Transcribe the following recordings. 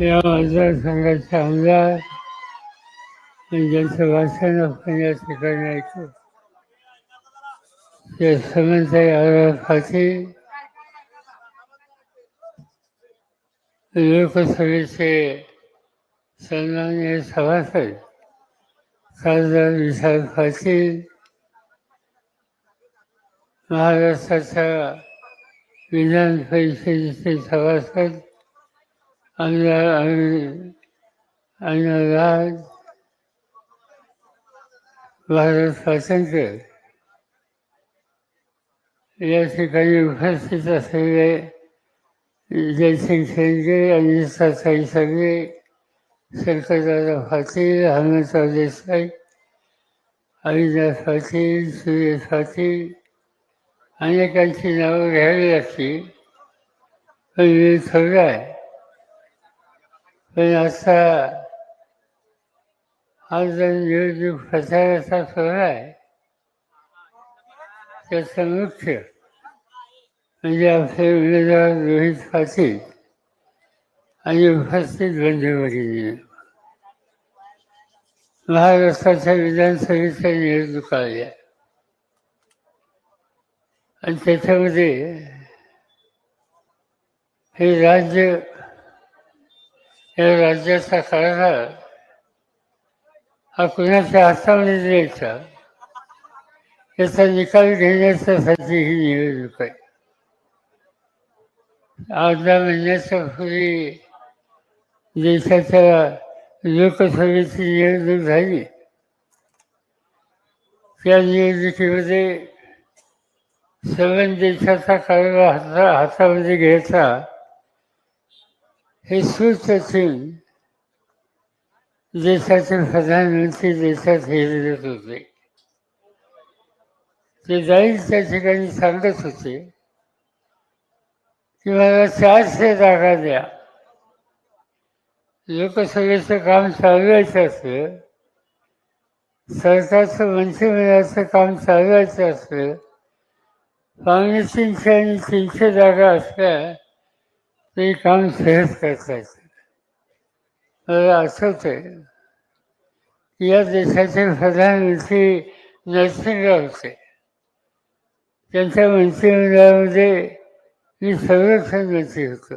या मतदारसंघाचे आमदार आणि ज्यांचं भाषण आपण या ठिकाणी ऐकू. ते समंत यादव खाती लोकसभेचे सन्मान्य सभासद खासदार विशाल पाटील. महाराष्ट्राच्या विधान परिषदेचे सभासद आमदार अण्णाराज भारत स्वातंत्र्य. या ठिकाणी उपस्थित असलेले जयसिंग शेंडगे आणि साई सगळे शंकरदादा पाटील हनुमंतराव देसाई हरिदास पाटील सुरेश पाटील अनेकांची नावं घ्यावी लागतील. पण वेळ थोडा आहे. पण असा हा जर निवडणूक प्रचाराचा सोहळा आहे त्याचा मुख्य म्हणजे आपले उमेदवार रोहित पाटील आणि उपस्थित बंधू भगिनी महाराष्ट्राच्या विधानसभेच्या निवडणुका आल्या आणि त्याच्यामध्ये हे राज्य या राज्याचा कारभार हा कुणाच्या हातामध्ये द्यायचा. याचा निकाल घेण्याच्यासाठी ही निवडणूक आहे. अर्धा महिन्याच्या पूर्वी देशाच्या लोकसभेची निवडणूक झाली. त्या निवडणुकीमध्ये सर्व देशाचा कारभार हाता हातामध्ये घ्यायचा. हे सुचून देशाचे प्रधानमंत्री देशात हिरत होते ते जाईल त्या ठिकाणी सांगत होते की मला चारशे जागा द्या लोकसभेचं काम चालवायचं असलं सरकारचं मंत्रिमंडळाचं काम चालवायचं असलं पावणे तीनशे आणि तीनशे जागा असल्या ते काम सहज करता येतं मला आहे की या देशाचे प्रधानमंत्री नरसिंहराव होते. त्यांच्या मंत्रिमंडळामध्ये मी संरक्षण मंत्री होतो.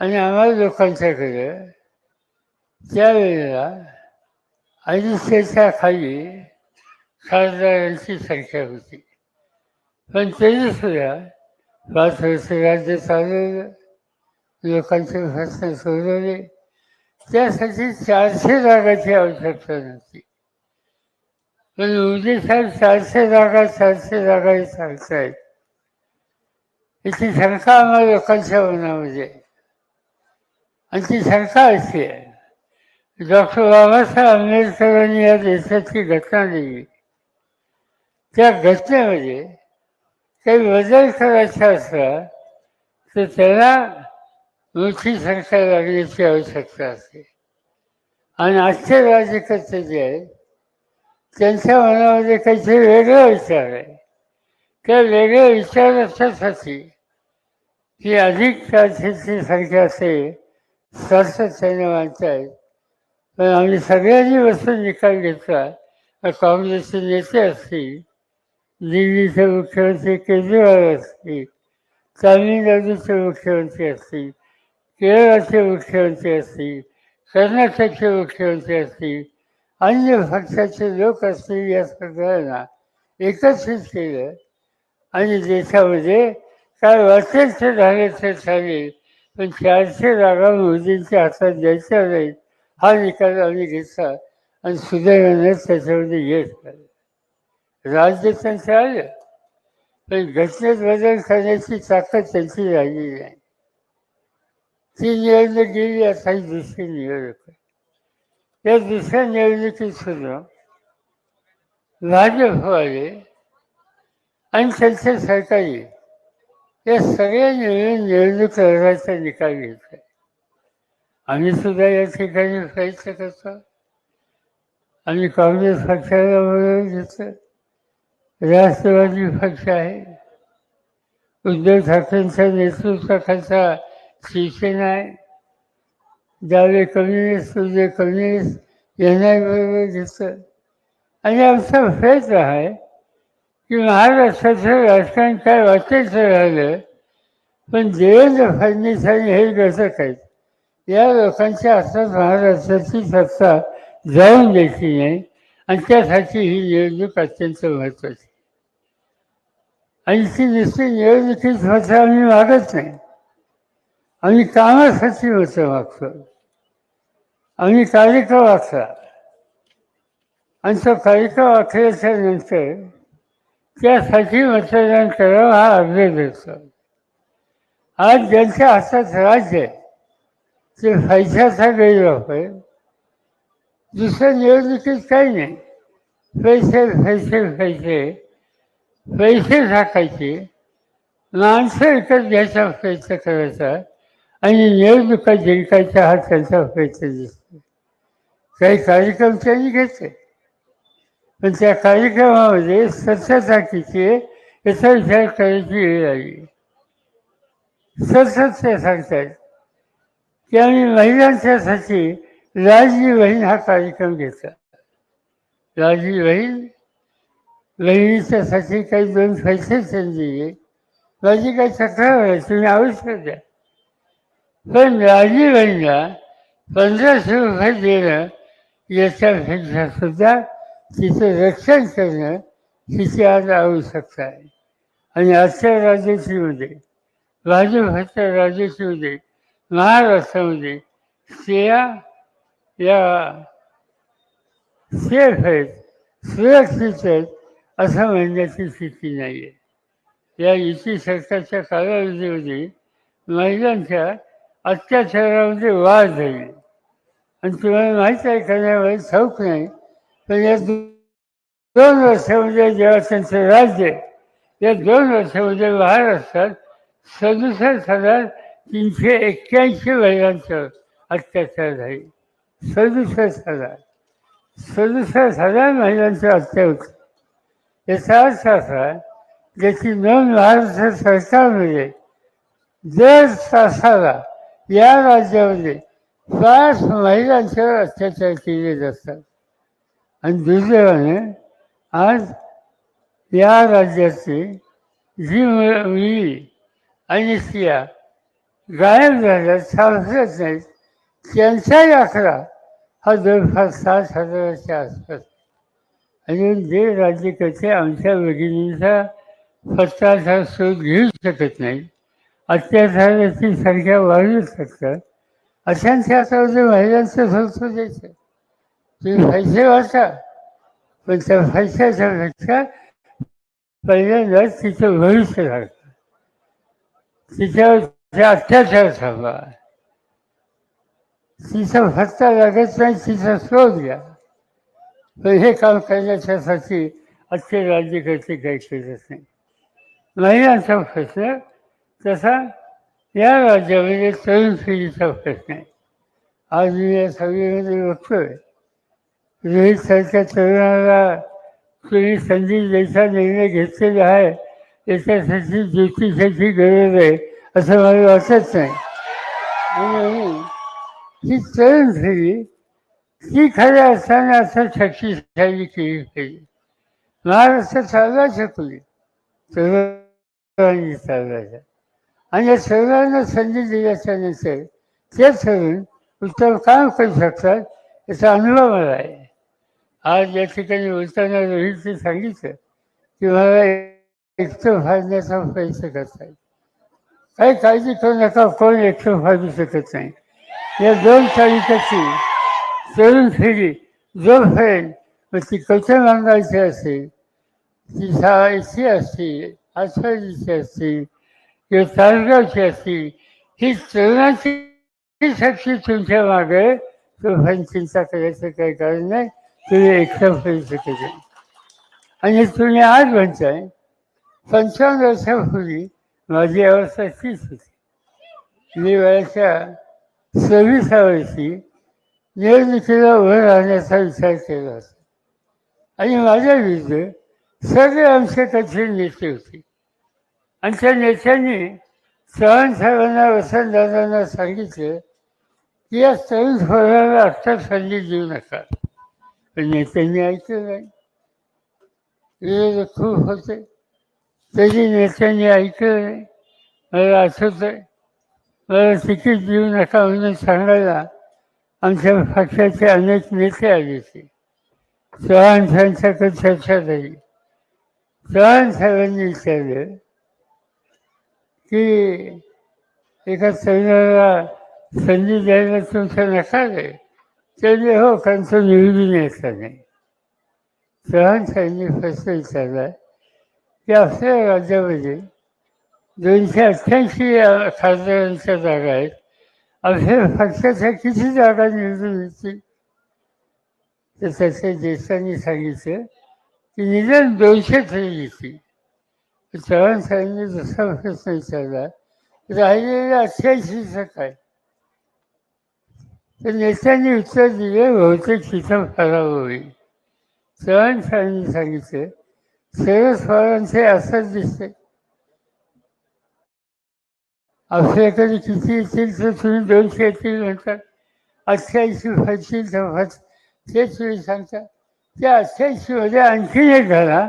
आणि आम्हाला लोकांच्याकडे त्यावेळेला अडीचशेच्या खाली खासदारांची संख्या होती. पण तरीसुद्धा पाच वर्ष राज्य चालवलं लोकांचे प्रश्न सोडवले त्यासाठी चारशे जागाची आवश्यकता नव्हती. पण उदी साहेब चारशे जागा चारशे जागा हे सांगतायत याची शंका आम्हाला लोकांच्या मनामध्ये आणि ती शंका अशी आहे. डॉक्टर बाबासाहेब आंबेडकरांनी या देशाची घटना लिहिली त्या घटनेमध्ये काही बदल करायचा असला तर त्याला मोठी संख्या लागण्याची आवश्यकता असते. आणि आजचे राज्यकर्ते जे आहेत त्यांच्या मनामध्ये काहीतरी वेगळा विचार आहे. त्या वेगळ्या विचाराच्यासाठी ही अधिक तारखेची संख्या असेल सातत्याने मानतायत पण आम्ही सगळ्यांनी बसून निकाल घेतला काँग्रेसचे नेते असतील दिल्लीचे मुख्यमंत्री केजरीवाल असतील तामिळनाडूचे मुख्यमंत्री असतील केरळाचे मुख्यमंत्री असतील कर्नाटकचे मुख्यमंत्री असतील अन्य पक्षाचे लोक असतील या सगळ्यांना एकत्रित केलं. आणि देशामध्ये काय वाटेल ते झाले ते झाले पण चारशे जागा मोदींच्या हातात द्यायच्या नाहीत हा निकाल आम्ही घेतला आणि सुदैवाने त्याच्यामध्ये यश झालं राज्य त्यांचं आलं पण घटनेत बदल करण्याची ताकद त्यांची राहिली नाही ती निवडणूक गेली आता ही दुसरी निवडणूक आहे. या दुसऱ्या निवडणुकीत सुद्धा भाजपवाले आणि त्यांचे सरकारी या सगळ्या निवडून निवडणूक लढायचा निकाल घेतला आम्ही सुद्धा या ठिकाणी प्रयत्न करतो. आम्ही काँग्रेस पक्षाला बरोबर घेतलं राष्ट्रवादी पक्ष आहे. उद्धव ठाकरेंच्या नेतृत्वाखालचा शिवसेना आहे. डावे कम्युनिस्ट उदय कम्युनिस्ट यांना बरोबर घेतलं आणि आमचा प्रयत्न आहे की महाराष्ट्राचं राजकारण काय वाचायचं राहिलं पण देवेंद्र फडणवीस आणि हे घटक आहेत या लोकांच्या हातात महाराष्ट्राची सत्ता जाऊन द्यायची नाही. आणि त्यासाठी ही निवडणूक अत्यंत महत्त्वाची आणि ती नुसती निवडणुकीत मतं आम्ही मागत नाही आम्ही कामासाठी मतं मागतो आम्ही कार्यक्रम आखला आणि तो कार्यक्रम आखल्याच्या नंतर त्यासाठी मतदान करावं हा आग्रह होतो आज ज्यांच्या हातात राज्य आहे ते पैशाचा गैरवापर दुसऱ्या निवडणुकीत काही नाही. पैसे पैसे पैसे. पैसे टाकायचे. माणसं विकत घ्यायचा प्रयत्न करायचा आणि निवडणुका जिंकायचा हा त्यांचा प्रयत्न दिसतो काही कार्यक्रम त्यांनी घेतले. पण त्या कार्यक्रमामध्ये स्वच्छता याचा विचार करायची वेळ आली. सतत ते सांगतात की आम्ही महिलांच्यासाठी लाडली बहीण हा कार्यक्रम घेतला. लाडली बहीण बहिणीच्यासाठी काही दोन पैसे दिले माझी काही तक्रार आहे तुम्ही आवश्यक द्या पण लाडली बहिणीला पंधराशे रुपये देणं याच्यापेक्षा सुद्धा तिचं रक्षण करणं तिची आज आवश्यकता आहे. आणि आजच्या राजनीतीमध्ये भाजपच्या राजनीतीमध्ये महाराष्ट्रामध्ये स्त्रिया या सेफ आहेत सुरक्षित आहेत असं म्हणण्याची स्थिती नाही आहे या युती सरकारच्या कालावधीमध्ये महिलांच्या अत्याचारामध्ये वाढ झाली. आणि तुम्हाला माहीत आहे करण्यामध्ये ठाऊक नाही पण या दोन वर्षामध्ये जेव्हा त्यांचं राज्य या दोन वर्षामध्ये महाराष्ट्रात सदुसष्ट हजार तीनशे एक्क्याऐंशी महिलांचं अत्याचार झाले. सदुसष्ट हजार. सदुसष्ट हजार महिलांचं हत्या होती याचा अर्थ असा ज्याची नोंद महाराष्ट्र सरकारमध्ये दर तासाला या राज्यामध्ये पाच महिलांच्यावर अत्याचार केले जातात. आणि दुर्दैवाने आज या राज्याची जी मुली आणि स्त्रिया गायब झाल्या सापडत नाहीत त्यांचाही आकडा हा जवळपास सात हजाराच्या आसपास आणि जे राज्यकर्ते आमच्या भगिनींचा स्वतःचा शोध घेऊ शकत नाही अत्याचाराची संख्या वाढू शकतात अशांच्या हातामध्ये महिलांचं संस्था द्यायचं तुम्ही पैसे वाचा पण त्या पैशाच्या पेक्षा पहिल्यांदाच तिचं भविष्य लागतं. तिच्यावर अत्याचार थांबा तिचा फत्ता लागत नाही तिचा शोध घ्या. तर हे काम करण्याच्यासाठी आजचे राज्यकर्ते काही करत नाही. असा प्रश्न तसा या राज्यामध्ये तरुण पिढीचा प्रश्न आहे. आज मी या सगळीमध्ये बघतोय. रोहित सरच्या तरुणाला तुम्ही संधी द्यायचा निर्णय घेतलेला आहे याच्यासाठी ज्योतिषाची गरज आहे असं मला वाटत नाही. आणि ही तरुण पिढी ती खऱ्या असताना असं शक्तिशाली केली पाहिजे महाराष्ट्र चालवा शकली. तरुणांनी चालवायचा आणि या सर्वांना संधी दिल्याच्या नंतर ते तरुण उत्तम काम करू शकतात याचा अनुभव मला आहे. आज या ठिकाणी बोलताना रोहितने सांगितलं की मला एकटं फाडण्याचा प्रयत्न करताय काही काळजी करू नका कोण एकटं फाडू शकत नाही. या दोन तारीखाची तरुण पिढी जो मग ती कथं मागायची असेल ती शाळेची असतील आषाढीची असतील किंवा तालगावची असतील ही तरुणाची शक्ती तुमच्या मागे तोपर्यंत चिंता करायचं काही कारण नाही तुम्ही एकटा करू शकत आणि तुम्ही आज म्हणताय पंचावन्न वर्षापूर्वी माझी अवस्था तीच होती. मी वयाच्या सव्वीसा वर्षी निवडणुकीला उभं राहण्याचा विचार केला होता आणि माझ्या विरुद्ध सगळे आमचे कठीण नेते होते. आणि त्या नेत्यांनी चव्हाण साहेबांना वसंतदादांना सांगितलं की या तरुण पोराला आत्ता संधी देऊ नका. पण नेत्यांनी ऐकलं नाही. विरोध खूप होते. तरी नेत्यांनी ऐकलं नाही. मला आठवत आहे मला तिकीट देऊ नका म्हणून सांगायला आमच्या पक्षाचे अनेक नेते आले होते. चव्हाण साहेबांच्याकडे चर्चा झाली. चव्हाण साहेबांनी विचारलं की एका सैन्याला संधी द्यायला तुमचा नकार आहे? त्याने हो कारण तो निवडून यायचा नाही. चव्हाण साहेबांनी प्रश्न विचारला की आपल्या राज्यामध्ये दोनशे अठ्ठ्याऐंशी खासदारांच्या जागा आहेत. आपल्या फक्त किती जागा निवडून तर त्याच्या ज्येष्ठांनी सांगितलं की निदान दोनशे तरी येतील तर चव्हाण साहेबांनी दुसरा प्रश्न विचारला राहिलेल्या अठ्ठ्याऐंशीचं काय तर नेत्यांनी उत्तर दिले बहुतेक तिथं फराव होईल चव्हाण साहेबांनी सांगितलं शरद पवारांचे असंच दिसते आपल्याकडे किती येतील तर तुम्ही दोनशे येतील म्हणतात अठ्ठ्याऐंशी व्हायची तर ते तुम्ही सांगता त्या अठ्ठ्याऐंशीमध्ये आणखीन एक घाला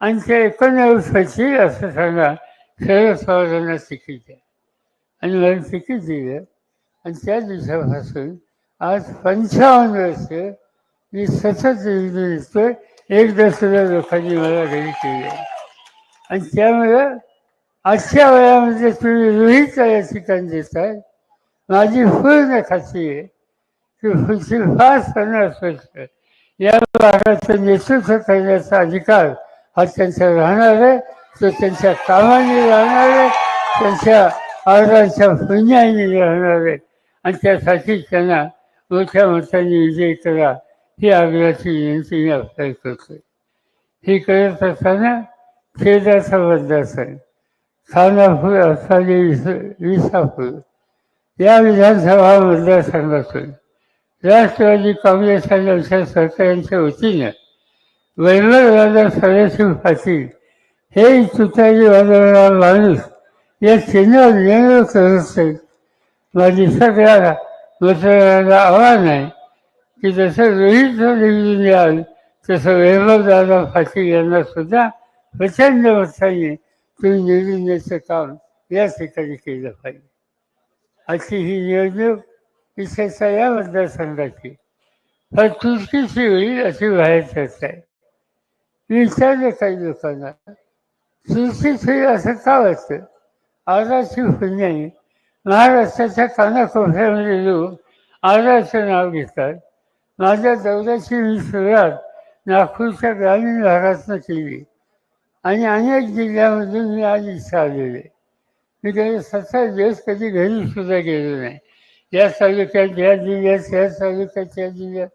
आणि ते एकोणनव्वद व्हायची असं सांगा शरद पवारांना तिकीट द्या आणि मला तिकीट दिलं आणि त्या दिवसापासून आज पंचावन्न वर्ष मी सतत निवडून येतोय एकदा सुद्धा लोकांनी मला घरी केली आणि त्यामुळं आजच्या वयामध्ये तुम्ही रोहित या ठिकाणी आहे माझी पूर्ण खात्री आहे. की पुढची फार पन्नास वर्ष या भागाचं नेतृत्व करण्याचा अधिकार हा त्यांचा राहणार आहे. तो त्यांच्या कामाने राहणार आहे. त्यांच्या आरोग्याच्या पुण्याने राहणार आहे. आणि त्यासाठी त्यांना मोठ्या मोठ्याने विजय करा ही आग्रहाची विनंती मी आपल्याला करतोय. ही करत असताना खेदाचा मतदारसंघ आहे. असाली विस विसापूर या विधानसभा मतदारसंघातून राष्ट्रवादी काँग्रेस आणि आमच्या सरकारांच्या वतीनं वैभवदादा सदाशिव पाटील हे तुतारी वाजवणारा माणूस या चिन्हावर नियंत्रण करत असते. माझी सगळ्या मतदारांना आव्हान आहे की जसं रोहित निवडून याल तसं वैभवदादा पाटील यांना सुद्धा प्रचंड मताने तुम्ही निवडून याचं काम या ठिकाणी केलं पाहिजे. अशी ही निवडणूक विशेषतः या मतदारसंघाची फार चुटकीची होईल अशी बाहेर चर्चा आहे. विचारलं काही लोकांना चुटकीच होईल असं का वाटतं? आजाची पुण्याने म्हणजे महाराष्ट्राच्या कानाकोपऱ्यामध्ये लोक आजाचं नाव घेतात. माझ्या दौऱ्याची मी सुरुवात नागपूरच्या ग्रामीण भागातनं केली. आणि अनेक जिल्ह्यामधून मी आज इथं आलेले मी त्याचे सतरा दिवस कधी घरी सुद्धा गेलो नाही. या तालुक्यात या जिल्ह्यात या तालुक्यात या जिल्ह्यात.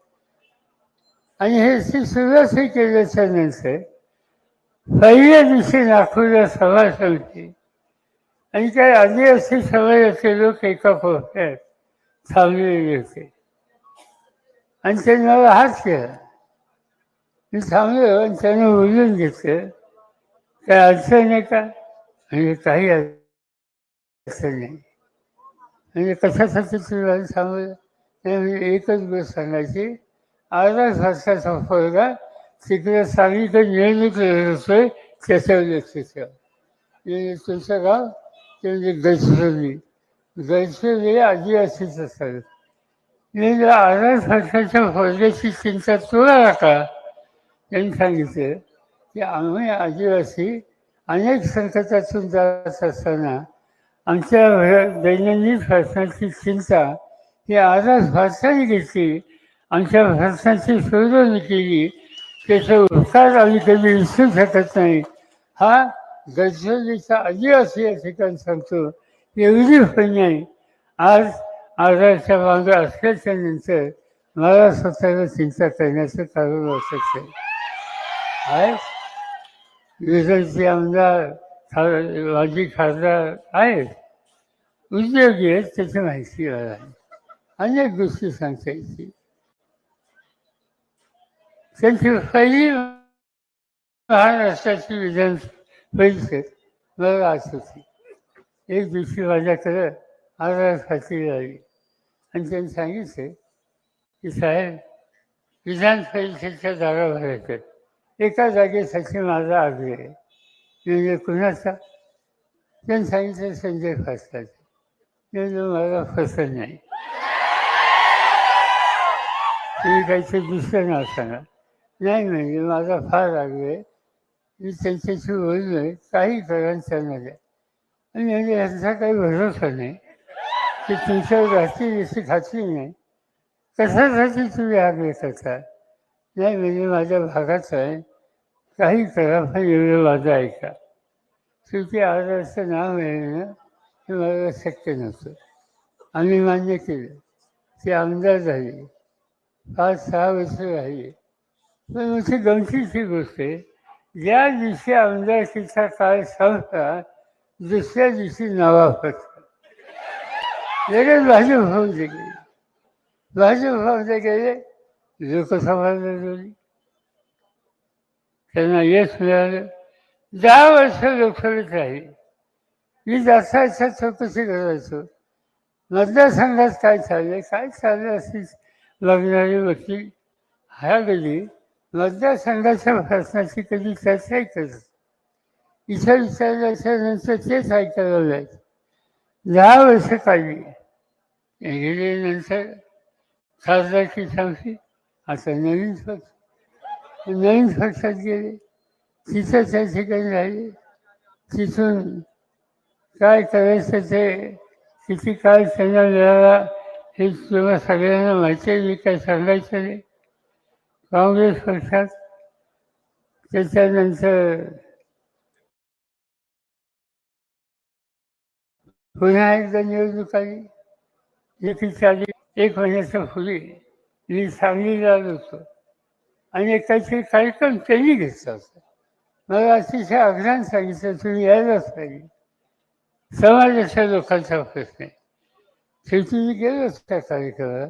आणि हे सुरुवात केल्याच्यानंतर पहिल्या दिवशी नागपूरला सभा संपली. आणि काही आदिवासी समाजाचे लोक एका कोपऱ्यात थांबलेले होते. आणि त्यांनी मला हात केला. मी थांबलो आणि त्यानं बोलून घेतलं. काय अडचण आहे का? म्हणजे काही अडचण नाही. म्हणजे कशासाठी तुला सांगू? एकच गोष्ट सांगायची. अर्धा वर्षाचा फरगा तिकडे सांगितलं नियमित लढत असतोय त्याच्यावर लक्ष म्हणजे तुमचं गाव ते म्हणजे गडचिरोली गडचिरोली आदिवासीच असतात म्हणजे अर्धा वर्षाच्या फरग्याची चिंता तुला नका त्यांनी सांगितलं. की आम्ही आदिवासी अनेक संकटातून जात असताना आमच्या दैनंदिन प्रश्नाची चिंता ही आजच भारताने घेतली. आमच्या भारताची सोडवणूक केली. त्याचा उपकार आम्ही कधी विसरू शकत नाही. हा गडचिरोलीचा आदिवासी या ठिकाणी सांगतो. एवढी पण नाही. आज आजारच्या मागं असल्याच्या नंतर मला स्वतःला चिंता करण्याचं कारण वाटत आहे. विरोधी आमदार माजी खासदार आहेत. उद्योगी आहेत त्याची माहिती मला आहे. अनेक गोष्टी सांगता येतील. त्यांची पहिली महाराष्ट्राची विधान परिषद मला आठवते. एक दिवशी माझ्याकडं आधार खात्री आली. आणि त्यांनी सांगितले की साहेब विधान परिषदेच्या जागा भरायच्या एका जागेसाठी माझा आग्रह आहे. म्हणजे कुणाचा? त्यांनी सांगितलं संजय फासलाचं म्हणजे मला फसत नाही. तुम्ही काहीतरी दुसरं नाव सांगा नाही म्हणजे माझा फार आग्रह आहे. मी त्यांच्याशी बोललो आहे. काही करा त्यांना द्या आणि म्हणजे यांचा काही भरोसा नाही. की तुमच्यावर राहतील याची खात्री नाही. कशासाठी तुम्ही आग्रह करता? नाही म्हणजे माझ्या भागाचं आहे. काही करा पण एवढं माझं ऐका. शेवटी आजाराचं नाव मिळणं हे मला शक्य नव्हतं आम्ही मान्य केलं. ते आमदार झाले. पाच सहा वर्ष राहिले. पण मोठी गमतीची गोष्ट आहे. ज्या दिवशी आमदारकीचा काळ संपला दुसऱ्या दिवशी नवा फटका लगेच भाजप होऊन गेले. भाजप होऊन गेले. लोकसभा लढवली त्यांना यश मिळालं. दहा वर्ष लोकसभेत राहिले मी जास्त अच्छा चौकशी करायचो. मतदारसंघात काय चाललंय काय चाललं अशी बघणारी वकील हा कधी मतदारसंघाच्या प्रश्नाची कधी चर्चाही करत इथं विचारल्याच्यानंतर तेच ऐकायला जायचं दहा वर्ष काढली गेल्यानंतर खासदारकी संपली आता नवीन पक्ष नवीन पक्षात गेले. तिथं त्या ठिकाणी राहिले. तिथून काय करायचं ते किती काळ त्यांना मिळाला हे तुम्हाला सगळ्यांना माहिती आहे. मी काय सांगायचं नाही. काँग्रेस पक्षात त्याच्यानंतर पुन्हा एकदा निवडणूक आली. एकीच आली एक महिन्याच्या पूर्वी मी सांगलीला आलो होतो. आणि एकाचे काहीतरी कार्यक्रम त्यांनी घेतला होता. मला अतिशय आग्रहान सांगितलं तुम्ही यायलाच पाहिजे. समाजाच्या लोकांचा प्रश्न आहे. शेवटी मी गेलोच त्या कार्यक्रमाला.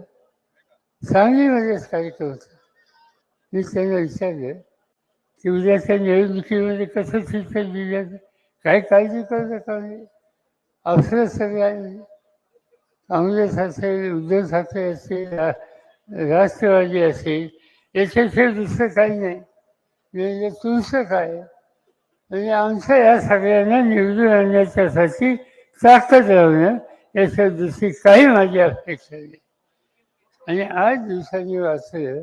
सांगलीमध्येच कार्यक्रम होता. मी त्यांना विचारलं की उद्याच्या निवडणुकीमध्ये कसं शिक्षण दिलं काय काळजी करता का म्हणजे अवसर सगळे काँग्रेस असेल उद्धव ठाकरे असेल राष्ट्रवादी असेल याच्याशिवाय दुसरं काही नाही. म्हणजे तुमचं काय म्हणजे आमचं या सगळ्यांना निवडून आणण्याच्यासाठी ताकद लावणं याच्या दुसरी काही माझी अपेक्षा नाही. आणि आज दिवसांनी वाचलं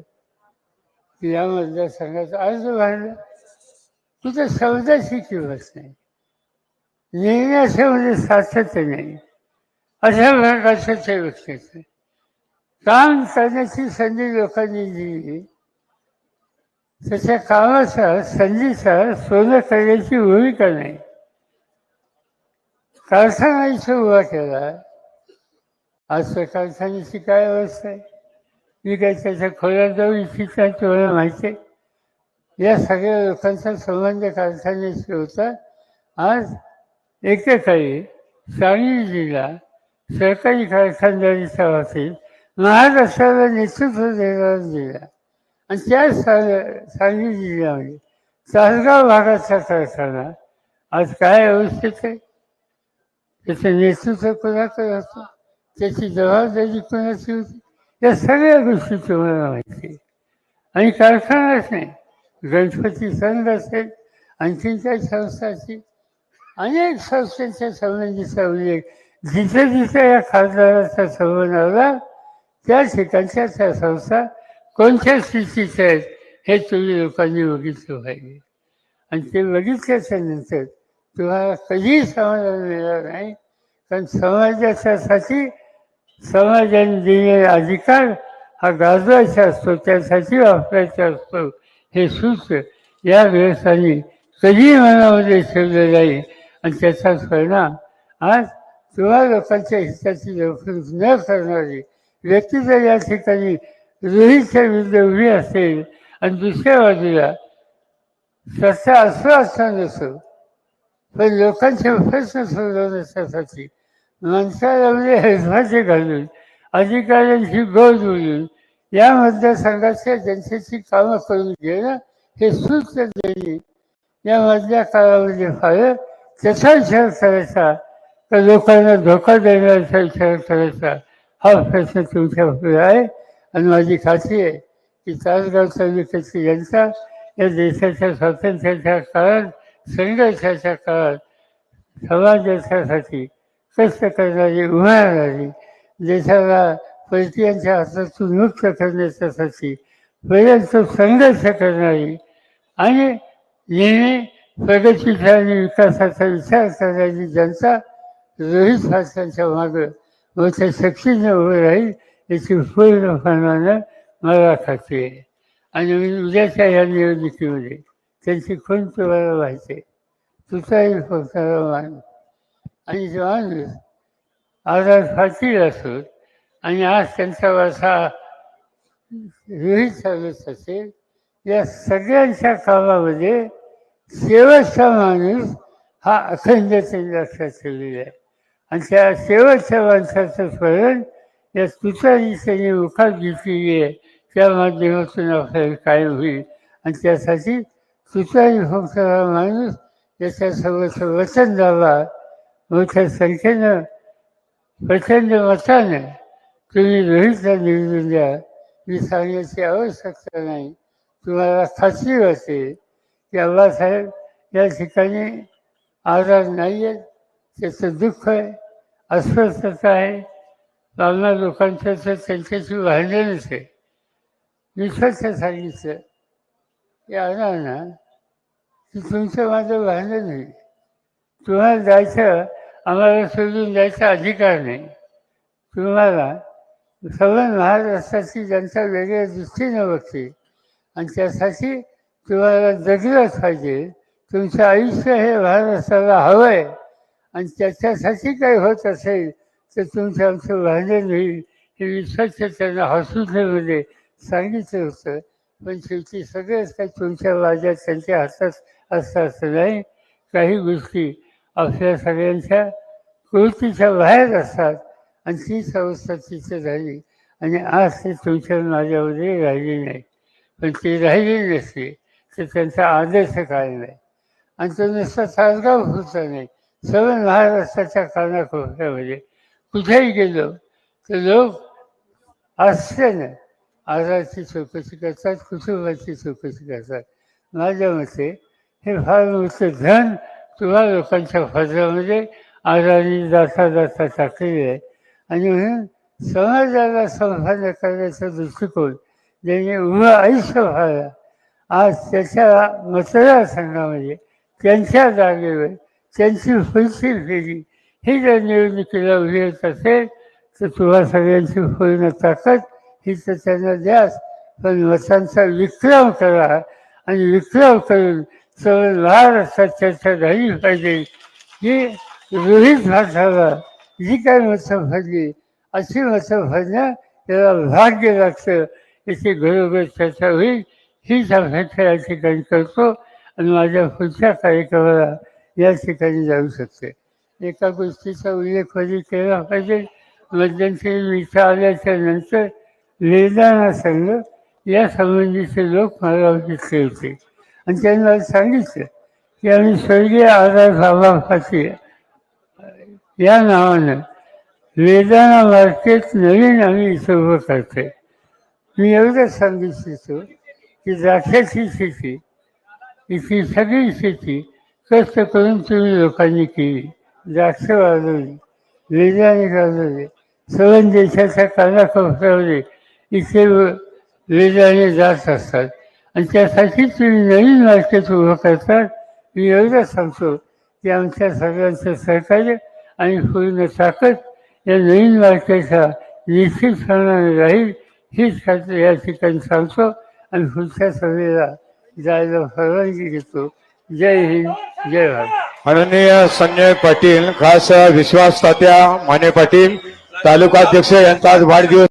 की या मतदारसंघाचा अर्ज भरला तिथं शब्दाची किंमत नाही. निर्णयाच्यामध्ये म्हणजे सातत्य नाही. अशा प्रकारचं ते व्यक्तीचं काम करण्याची संधी लोकांनी दिली. त्याच्या कामाचा संधीचा सोनं करण्याची भूमिका नाही. कारखाना उभा केला. आज त्या कारखान्याची काय अवस्था आहे? मी काय त्याच्या खोल्यात जाऊ इच्छित नाही तुम्हाला माहिती आहे? या सगळ्या लोकांचा संबंध कारखान्याशी होता. आज एकेकाळी सांगली जिल्हा सरकारी कारखानदारीच्या बाबतीत महाराष्ट्राला नेतृत्व देणारा जिल्हा आणि त्या सांगली जिल्ह्यामध्ये तासगाव भागाचा कारखाना आज काय अवस्थेत आहे? त्याचं नेतृत्व कोणाचं होतं? त्याची जबाबदारी कोणाची होती? या सगळ्या गोष्टी तुम्हाला माहिती आहे. आणि कारखानाच नाही. गणपती संघ असेल आणखीन काही संस्था असतील. अनेक संस्थांच्या संबंधीचा उल्लेख जिथे जिथे या खासदाराचा संबंध आला त्या ठिकाणच्या त्या संस्था कोणत्या स्थितीच्या आहेत हे तुम्ही लोकांनी बघितलं पाहिजे. आणि ते बघितल्याच्या नंतर तुम्हाला कधीही समाधान मिळणार नाही. कारण समाजाच्यासाठी समाजाने दिलेला अधिकार हा गाजवायचा असतो त्यासाठी वापरायचा असतो. हे सूत्र या व्यवसायाने कधीही मनामध्ये ठेवलं जाईल आणि त्याचा परिणाम आज तुम्हा लोकांच्या हिताची लवकर न करणारी व्यक्ती जर या ठिकाणी रोहितच्या विरुद्ध उभी असेल आणि दुसऱ्या बाजूला सत्ता असं असणार नसो पण लोकांचे प्रश्न सोडवण्यासाठी माणसाला म्हणजे हेलमाचे घालून अधिकाऱ्यांची गोल बोलून या मतदारसंघाच्या जनतेची कामं करून घेणं हे सूत्र देणे या मधल्या काळामध्ये फार त्याचा विचार करायचा. तर लोकांना धोका देण्याचा विचार करायचा. हा प्रश्न तुमच्यापुढे आहे आणि माझी खात्री आहे की तासगाव तालुक्याची जनता या देशाच्या स्वातंत्र्याच्या काळात संघर्षाच्या काळात समाजासाठी कष्ट करणारी उभारणारी देशाला परकीयांच्या हातातून मुक्त करण्याच्यासाठी पर्यंत संघर्ष करणारी आणि नेहमी प्रगतीचा आणि विकासाचा विचार करणारी जनता रोहित भाषांच्या मागं व मोठ्या शक्तीने उभं राहील याची पूर्ण पूर्णपणानं मला खात्री आहे. आणि मी उद्याच्या ह्या निवडणुकीमध्ये त्यांची खून तुम्हाला व्हायचे आहे तुझाही फक्त माणूस आणि जो माणूस आजाद फाटील असो आणि आज त्यांचा वारसा विहित चालत असेल या सगळ्यांच्या कामामध्ये शेवटचा माणूस हा अखंडतेने लक्षात ठेवलेला आहे. आणि त्या शेवटच्या माणसाचं स्मरण या तुतारी त्यांनी मुखात घेतलेली आहे. त्या माध्यमातून आपल्याला कायम होईल. आणि त्यासाठी तुतारी फक्त माणूस याच्यासोबत वचन द्यावा. मोठ्या संख्येनं प्रचंड मतानं तुम्ही रोहितला निवडून द्या. मी सांगण्याची आवश्यकता नाही. तुम्हाला खात्री वाटते की अण्णासाहेब या ठिकाणी आजार नाही आहेत त्याचं दुःख आहे. अस्वस्थता आहे. लावणार लोकांचं तर त्यांच्याशी भांडणच आहे. मी स्वच्छ सांगितलं की अण्णा की तुमचं माझं भांडण नाही तुम्हाला जायचं आम्हाला सोडून जायचा अधिकार नाही. तुम्हाला सगळं महाराष्ट्राची जनता वेगळ्या दृष्टीनं बघते आणि त्यासाठी तुम्हाला जगलंच पाहिजे. तुमचं आयुष्य हे महाराष्ट्राला हवं आहे आणि त्याच्यासाठी काही होत असेल तर तुमचं आमचं भांडण होईल. हे विश्वास त्यांना हॉस्पिटलमध्ये म्हणजे सांगितलं होतं. पण शेवटी सगळंच काही तुमच्या माझ्या त्यांच्या हातात असतात असं नाही. काही गोष्टी आपल्या सगळ्यांच्या कृतीच्या बाहेर असतात. आणि तीच अवस्था तिथे झाली आणि आज ते तुमच्या माझ्यामध्ये राहिली नाही. पण ती राहिली नसली तर त्यांचा आदर्श काय नाही. आणि तो नुसता तासगाव होता नाही. सर्व महाराष्ट्राच्या कानाकोपऱ्यामध्ये म्हणजे. कुठेही गेलो तर लोक आश्चर्यानं आजाराची चौकशी करतात कुटुंबाची चौकशी करतात. माझ्या मते हे फार मोठं धन तुम्हा लोकांच्या फजरामध्ये आजारी जाता जाता टाकलेलं आहे. आणि म्हणून समाजाला संभाव्य करण्याचा दृष्टिकोन ज्याने उभं आयुष्य व्हायला आज त्याच्या मतदारसंघामध्ये त्यांच्या जागेवर त्यांची पुढची फेरी ही जर निवडणुकीला उभी येत असेल तर तुम्हा सगळ्यांची पूर्ण ताकद ही तर त्यांना द्यास पण मतांचा विक्रम करा आणि विक्रम करून सर्व महाराष्ट्राच्या चर्चा पाहिजे. ही रोहित भाषाला जी काय मतं भरली अशी मतं भरणं त्याला भाग्य लागतं. याची घरोघर चर्चा होईल. हीच अपेक्षा या ठिकाणी करतो. आणि माझ्या पुढच्या कार्यक्रमाला या ठिकाणी जाऊ शकते. एका गोष्टीचा उल्लेख कधी केला पाहिजे? मध्यंतरी विचार आल्याच्यानंतर वेदाना संघ या संबंधीचे लोक मला भेटले होते आणि त्यांना सांगितलं की आम्ही स्वर्गीय आधार बाबापाशी या नावानं वेदाना मार्केट नवीन आम्ही इथं उभं करतोय. मी एवढंच सांगू इच्छितो की द्राक्षाची शेती इथली सगळी शेती कष्ट करून तुम्ही लोकांनी केली. द्राक्ष वाजवली. वेदाने गाजवले सवन देशाच्या कानाकोपऱ्यामध्ये इथे वेदाने जात असतात. आणि त्यासाठी तुम्ही नवीन मार्केट उभं करतात. मी एवढं सांगतो की आमच्या सगळ्यांचं सहकार्य आणि पूर्ण ताकद या नवीन मार्केटचा निश्चितपणाने राहील हीच खात्री या ठिकाणी सांगतो. आणि पुढच्या सभेला जायला परवानगी घेतो जय हिंद. जय माननीय संजय पाटील खास विश्वास तात्या माने पाटील तालुका अध्यक्ष यांचा आज वाढदिवस